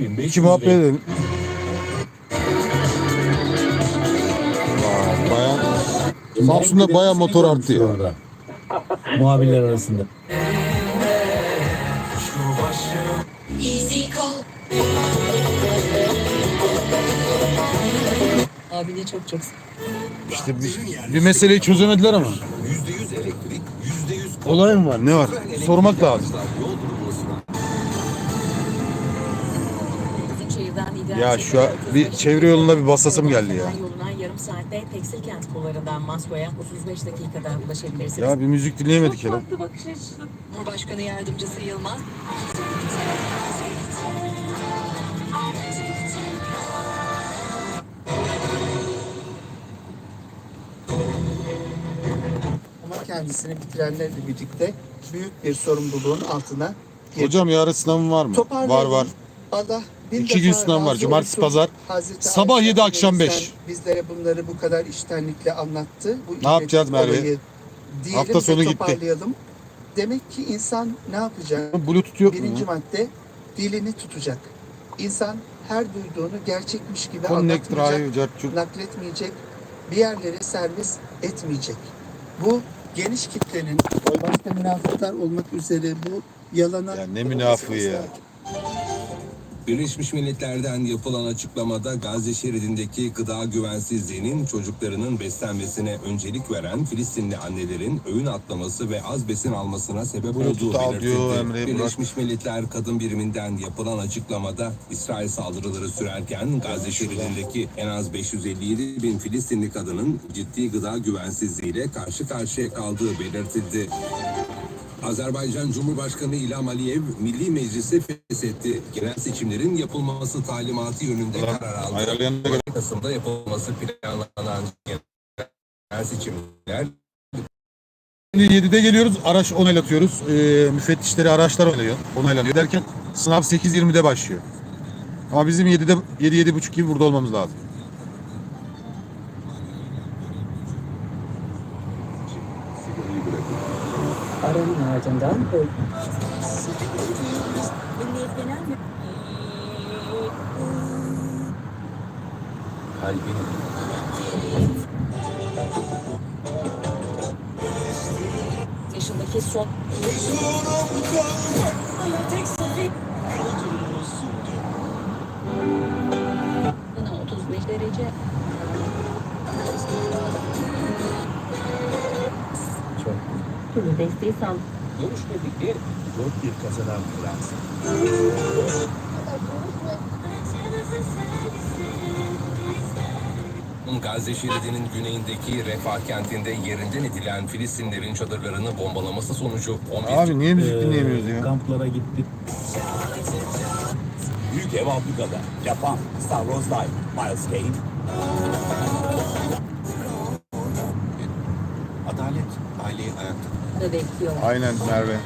4500 İki muhabbet edelim. Vay, Baya Samsun'da baya motor arttı ya. Orada. Muhabirler arasında. Abine çok çok İşte bir, bir meseleyi çözemediler ama. %100 elektrik, %100 Olay mı var? Ne var? Sormak lazım. Şehirden lider. Ya şu an bir çevre yoluna bir basasım geldi ya. Yoluna yarım saatte tekstil kent kollarından Masko'ya 35 dakikada ulaşabilirsiniz. Ya bir müzik dinleyemedik ya. Farklı bakış açısı. Cumhurbaşkanı Yardımcısı Yılmaz. ama kendisini bitirenlerle birlikte büyük bir sorumluluğun altına girdi. Hocam yarın sınavın var mı? Var Toparlayalım. var. Allah İki gün sınav var. Cumartesi, pazar. Hazreti Sabah Ayşe yedi, akşam beş. Bizlere bunları bu kadar içtenlikle anlattı. Bu Ne yapacağız Merve? olayı diyelim Hafta ve sonu gitti. toparlayalım. Demek ki insan ne yapacak? Bluetooth yok mu? Birinci madde dilini tutacak. İnsan her duyduğunu gerçekmiş gibi Connect anlatmayacak, Drive, cartçuk. nakletmeyecek, bir yerlere servis etmeyecek. Bu geniş kitlenin başta münafıklar olmak üzere bu yalana Ya ne münafığı ya. Birleşmiş Milletler'den yapılan açıklamada Gazze şeridindeki gıda güvensizliğinin çocuklarının beslenmesine öncelik veren Filistinli annelerin öğün atlaması ve az besin almasına sebep Bluetooth olduğu belirtildi. Birleşmiş Milletler Kadın Biriminden yapılan açıklamada İsrail saldırıları sürerken Gazze şeridindeki en az 557 bin Filistinli kadının ciddi gıda güvensizliğiyle karşı karşıya kaldığı belirtildi. Azerbaycan Cumhurbaşkanı İlham Aliyev Milli Meclisi feshetti. Genel seçimlerin yapılması talimatı yönünde karar aldı. göre- Kasım'da yapılması planlanan genel seçimler Şimdi 7'de geliyoruz, araç onaylatıyoruz. Ee, müfettişleri araçlar onaylıyor, onaylanıyor derken sınav 8.20'de başlıyor. Ama bizim 7'de 7 buçuk gibi burada olmamız lazım. Ardından böl. Milliyet Genel Mü- Kalbin yaşındaki son Bana 35 derece. çok Tüm desteği sağ. Görüşmedikleri 4-1 kazanan Fransa. Gazze şeridinin güneyindeki Refah kentinde yerinden edilen Filistinlerin çadırlarını bombalaması sonucu 11 Abi niye müzik Ee, dinleyemiyoruz ya? Kamplara gitti. Büyük Ev Afrika'da Japan, Star Wars Live, Miles Kane. Ayakta da bekliyor. Aynen Merve.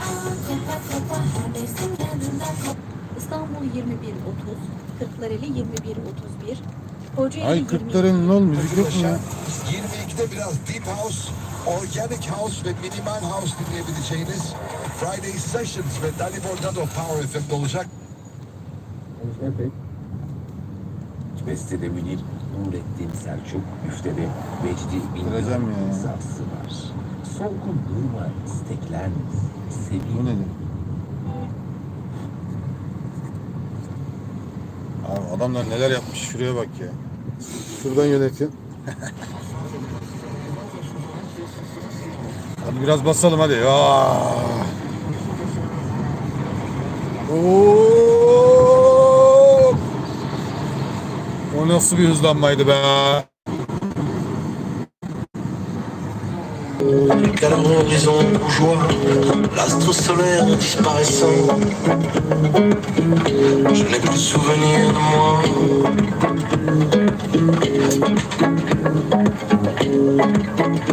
İstanbul 21.30, Kırklareli 21.31, Kocaeli Ay 22. Kırklareli'nin ne oğlum müzik yok mu ya? 22'de biraz Deep House, Organic House ve Minimal House dinleyebileceğiniz Friday Sessions ve Dani Bordado Power FM'de olacak. Beste'de Münir, Nurettin Selçuk, Müftede, Vecdi Vereceğim Bingan ya. imzası var. Solgun durma, isteklen, Bu sevin. nedir? Abi adamlar neler yapmış şuraya bak ya. Şuradan yönetin. hadi biraz basalım hadi. Ya. Oo! O nasıl bir hızlanmaydı be? calmons les bourgeois, l'astre solaire en disparaissant.